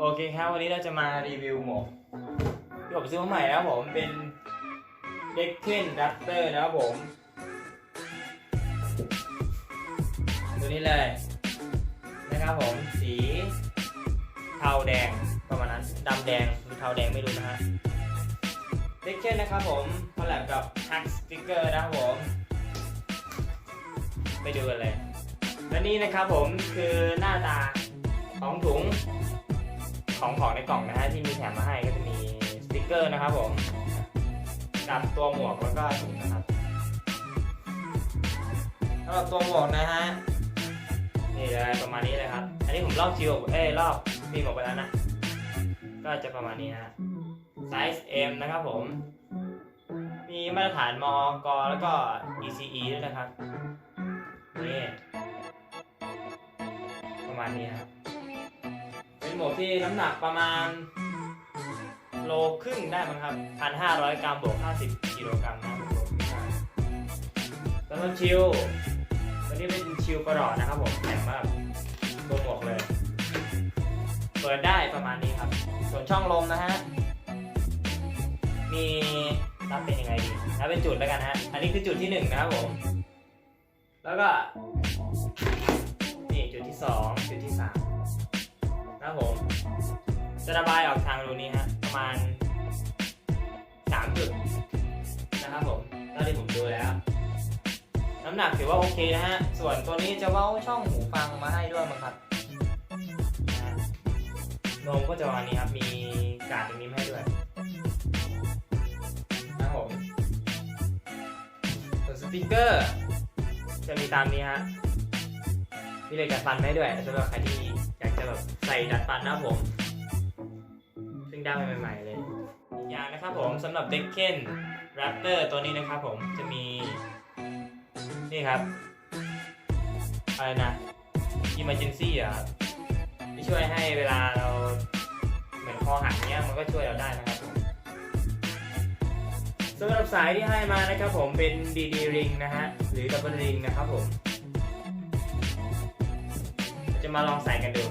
โอเคครับวันนี้เราจะมารีวิวหมวกที่ผมซื้อมาใหม่นะครับผมเป็นเด็กเคนดัตเตอร์นะครับผม ตัวนี้เลยนะครับผมสีเทาแดงประมาณนั้นดำแดงหรือเทาแดงไม่รู้นะฮะเด็กเคนนะครับผมคอลแลบกับฮักสติกเกอร์นะครับผม ไปดูกันเลยและนี่นะครับผมคือหน้าตาของถุง ของของในกล่องนะฮะที่มีแถมมาให้ก็จะมีสติกเกอร์นะครับผมกับตัวหมวกแล้วก็ถุงนะครับสำหรับตัวหมวกนะฮะนี่เลยประมาณนี้เลยครับ อันนี้ผมลอกจิวเอ้ลอกฟิล์มออกไปแล้วนะก็จะประมาณนี้ฮะไซส์ M นะครับผม มีมาตรฐานมอกแล้วก็ ECE ด้วยนะครับนี่ประมาณนี้ครับ หมวกที่น้ำหนักประมาณโลครึ่งได้มั้งครับพันห้าร้อยกรัมบวกห้าสิบกิโลกรัมนะครับผมสำหรับชิลวันนี้เป็นชิลประหลอดนะครับผมแข็งมากตัวหมวกเลย เปิดได้ประมาณนี้ครับ ส่วนช่องลมนะฮะ มีรับเป็นยังไงดีนับเป็นจุดแล้วกันฮะ อันนี้คือจุดที่หนึ่งนะครับผม แล้วก็ นี่จุดที่สองจุดที่สาม ครับผม จะระบายออกทางรูนี้ฮะประมาณสามจุดนะครับผมเท่าที่ผมดูแล้ว น้ำหนักถือว่าโอเคนะฮะ ส่วนตัวนี้จะเว้าช่องหูฟังมาให้ด้วยมั้งครับนะฮะนมก็จะประมาณนี้ครับ มีกาดตรงนี้ให้ด้วยนะครับผมส่วนสติกเกอร์ จะมีตามนี้ฮะ มีเหล็กดัดฟันมาให้ด้วยสำหรับใครที่อยากจะแบบใส่ดัดฟันนะครับผมซึ่งได้มาใหม่ๆเลยอีกอย่างนะครับผมสำหรับเด็กเคนแรปเตอร์ตัวนี้นะครับผมจะมี นี่ครับ อะไรนะ emergency อะครับที่ช่วยให้เวลาเราเหมือนคอหักเนี้ยมันก็ช่วยเราได้นะครับผมสำหรับสายที่ให้มานะครับผมเป็น DD ring นะฮะ หรือ double ring นะครับผม จะมาลองใส่กันดู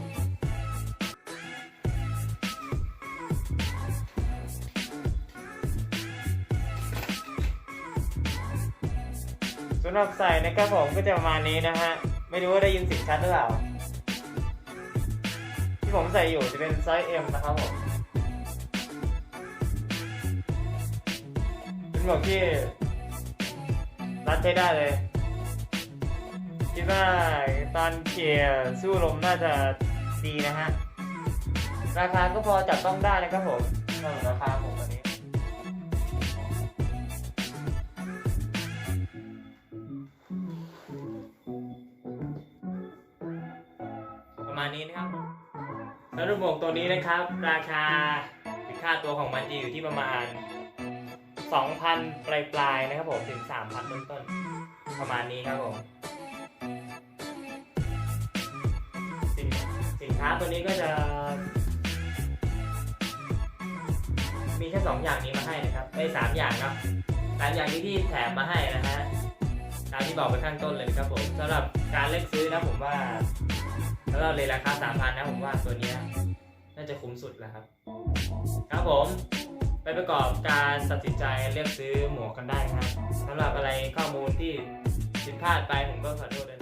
สำหรับใส่นะครับผมก็จะประมาณนี้นะฮะ ไม่รู้ว่าได้ยินเสียงชัดหรือเปล่า ที่ผมใส่อยู่จะเป็นไซส์ M นะครับผม เป็นหมวกที่รัดใช้ได้เลย คิดว่าตอนเขี่ยสู้ลมน่าจะดีนะฮะ ราคาก็พอจับต้องได้นะครับผมสำหรับราคาผมวันนี้ ประมาณนี้นะครับแล้วรูปหมวกตัวนี้นะครับ ราคาค่าตัวของมันจะอยู่ที่ประมาณ 2,000 ปลายปลายๆนะครับผมถึง 3,000 ต้นต้นๆประมาณนี้ครับผมาตัวนี้ก็จะ มีแค่สองอย่างนี้มาให้นะครับไม่สามอย่างเนาะสามอย่างที่ที่แถมมาให้นะฮะตามที่บอกไปข้างต้นเลยครับผมสำหรับการเลือกซื้อนะผมว่าแล้วเราเลยราคา3,000นนะผมว่าตัวนี้น่าจะคุ้มสุดแล้วครับ ครับผมไปประกอบการตัดสินใจเลือกซื้อหมวกกันได้ครับสำหรับอะไรข้อมูลที่ผิดพลาดไปผมก็ขอโทษด้วย